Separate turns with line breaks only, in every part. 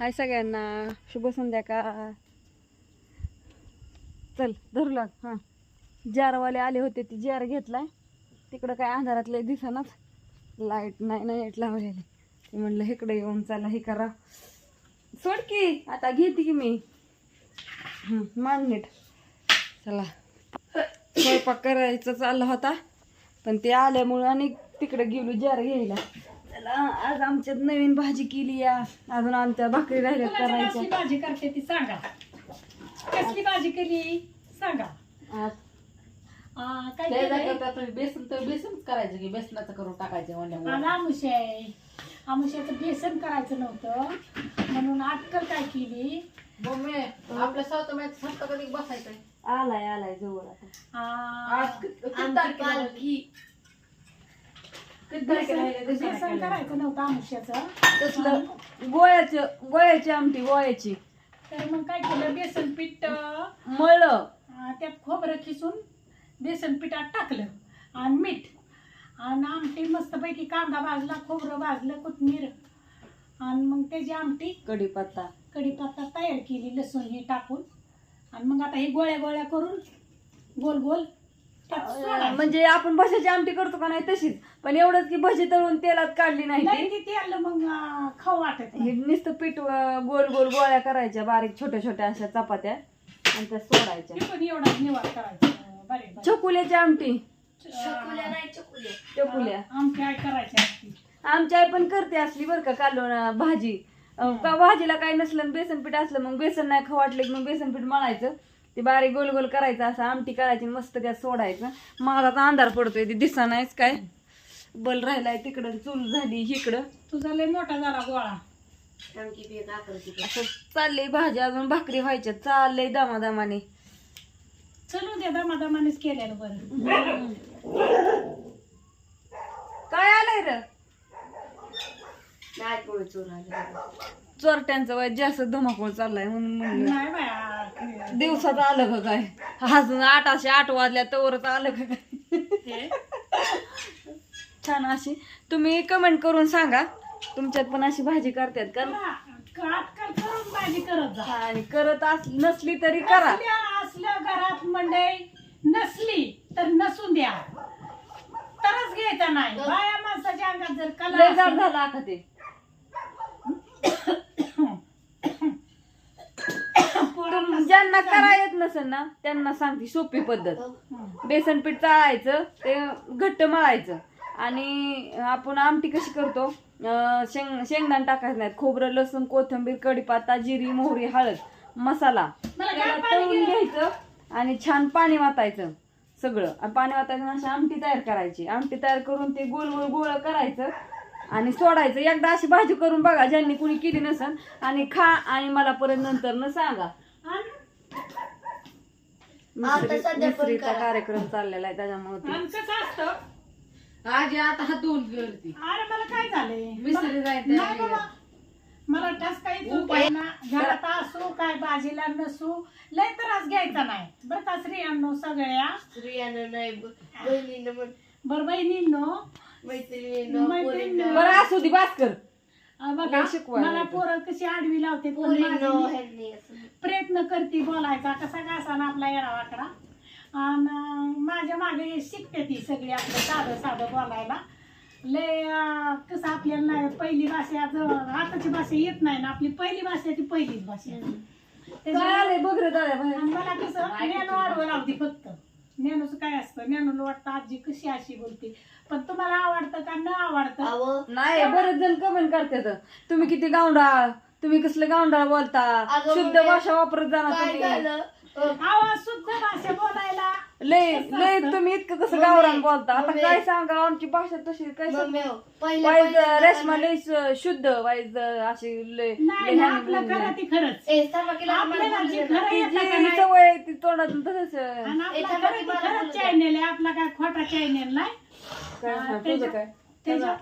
हाय सगळ्यांना. शुभ संध्याकाळ. चल धरू लाग हां. जारवाले आले होते ती जार घेतलाय. तिकडं काय अंधारातले दिसनाच. लाइट नाही ना लाइट लावलेली. ते म्हणलं इकडे येऊन चला हे करा. सोड की आता घेते की मी. मान नीट. चला. स्वयंपाक करायचा चालला होता. पण ते आल्यामुळं आणि तिकडे गेलो जार घ्यायला. चला आज आमच्यात नवीन भाजी केली या. अजून आमच्या भाकरी राहिल्या करायच्या.
भाजी करते ती सांगा. कसली भाजी केली? सांगा.
आज
आ, काय केलंय?
तुम्ही बेसन तर बेसनच करायचं की बेसनाचं करून टाकायचं म्हणल्यामुळे
आमुष आहे. आमुष्याचं बेसन करायचं नव्हतं. म्हणून अटकल काय केली?
मम्मी आपल्या सावत मॅच कधी बसायचंय?
आलाय आलाय जवळ आता.
आ,
आज कि- किती तारखेला किती तारखेला आहे?
बेसन. करायचं? नव्हतं आमुष्याचं.
तसलं गोळ्याचं गोळ्याची आमटी गोळ्याची.
तर मग काय केलं? बेसन पीठ
मळलं
त्यात खोबरं खिसून बेसन पिठात टाकलं आणि मीठ. आणि आमटी मस्तपैकी कांदा भाजला खोबरं भाजलं कोथमीर. आणि मग त्याची आमटी
कढीपत्ता.
कढीपत्ता तयार केली लसूण हे टाकून. आणि मग आता हे गोळ्या गोळ्या करून गोल गोल त्यात.
म्हणजे आपण भज्याची आमटी करतो का नाही तशीच. पण एवढंच की भजी तळून तेलात काढली नाही
मग अं, खाऊ वाटत
हे
नाही.
नुसतं पीठ अं, गोल गोल गोळ्या करायच्या बारीक छोट्या छोट्या अशा चपात्या आणि त्या सोडायच्या.
ते पण एवढा निवार करायचं बरे बरे.
चकुल्याची आमटी. चकुल्या
करायची असती.
आमची आई पण करते असली बरं का कालवण भाजी. अं, का भाजीला काय नसलं आणि बेसन पीठ असलं मग बेसन नाही खाऊ वाटलं की मग बेसन पीठ मळायचं. ते बारीक गोल गोल करायचं असं आमटी करायची मस्त त्यात सोडायचं. मला आता अंधार पडतोय ते दिसा नाहीच काय? बल राहिलाय तिकडं चूल झाली इकडं.
तुझा लय मोठा झाला गोळा.
असं चाललंय भाजी अजून भाकरी व्हायच्या चाललंय दमादमाने.
चलू दे दमादमानेच केलेलं बरं.
काय आलंय र? चोरट्यांचं वय जास्त धमाकूळ चाललाय म्हणून म्हणलं.
नाही बाया
दिवसात आलं का काय? अजून आठाशे आठ वाजल्या तवरच आलं का काय? छान अशी. तुम्ही कमेंट करून सांगा. तुमच्यात पण अशी भाजी करतात का?
करून भाजी करत जा.
आणि करत अस नसली तरी करा.
असल्या असल्या घरात मंडई नसली तर नसून द्या. तरच घ्यायचा नाही. बाया माणसाच्या अंगात जर कला
लय जाड
असेल-
झाला आता ते. ज्यांना करा येत नसेल ना त्यांना सांगते सोपी पद्धत. बेसन पीठ चाळायचं ते घट्ट मळायचं. आणि आपण आमटी कशी करतो? शेंग शेंगदाणे टाकायचं नाहीत खोबरं लसूण कोथिंबीर कढीपत्ता जिरी मोहरी हळद मसाला. त्याला तळून? घ्यायचं आणि छान पाणी वाटायचं सगळं. आणि पाणी वाटायचं आणि अशी आमटी तयार करायची. आमटी तयार करून ते गोल गोल गोळ करायचं आणि सोडायचं. एकदा अशी भाजी करून बघा ज्यांनी कुणी केली नसन आणि खा आणि मला परत नंतर न सांगा. मिसरीचा कार्यक्रम चाललेला आहे त्याच्यामुळे ते
आणि कसं असतं?
आजी आता हात धुवून गेली
अरे मला काय झालंय?
विसरली
मला-
जायचं
नाही बाबा. मला ठस काही चूक आहे ना. घरात असू काय भाजीला नसू लय त्रास घ्यायचा नाही. बरं का स्त्रियांनो सगळ्या?
स्त्रियांना नाही ब- बहिणीनं म्हण
बरं बहिणींनो.
मैत्रिणीनं
मैत्रिणीनं.
पोरीनं.
बरं असू दे भास्कर
अं बघा
लय शिकवायला
मला
येतं.
पोरं कशी आडवी लावते पण
पोरीनं
माझी मी
ह्यांनी असं
प्रयत्न करते बोलायचा कसा कसा ना आपला येडा वाकडा. आणि माझ्या मागे शिकते ती सगळी आपलं साधं साधं बोलायला. लय अं, कसं आपल्याला नाही पहिली भाषा ज- आताची भाषा येत नाही ना आपली पहिली भाषा ती पहिलीच भाषा. त्याच्यामुळे-
बघ रे दादा बाहेर.
आणि मला कसं ज्ञान वाढवं लावते फक्त. ज्ञानूचं काय असतं? ज्ञानूला वाटतं आजी कशी अशी बोलते. पण तुम्हाला आवडतं का न आवडतं?
नाही. बरेच जण कमेंट करतात. तुम्ही किती गावंडाळ तुम्ही कसलं गावंडाळ बोलता?
अगं
शुद्ध
म्हणजे
भाषा वापरत जाणार
काय
तुम्ही.
झालं? अ,
आवाज शुद्ध भाषा बोलायला
लय लय? तुम्ही इतकं कसं गावरान बोलता आता
मम्मी.
काय सांगा आमची भाषा तशी काय
मम्मी हो,
वाईज रेशमा लय शुद्ध वाईज अशी लय
आपलं. खरं ती खरंच
ए तंबाखीला आम्हाला
आपल्याला
बोलू
जी
दे ना.
खरं
ती
येतं का
जी
नाही?
सवय आहे ती तोंडातून तसंच
आणि आपला
एका
खरं
बाकी
ती
मला
खरंच
बोलू द्या.
चॅनेल आहे आपला काय खोटा चॅनेल नाही
काय
हा,
सांग,
त्याच्या-
तुझं काय
त्याच्या-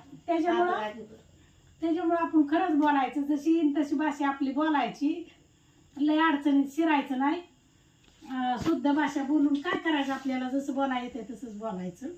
त्याच्यामुळं आपण खरंच बोलायचं जशी येईन तशी भाषा आपली बोलायची लय अडचणीत शिरायचं नाही शुद्ध भाषा बोलून काय करायचं आपल्याला? जसं बोलायचं तसंच बोलायचं.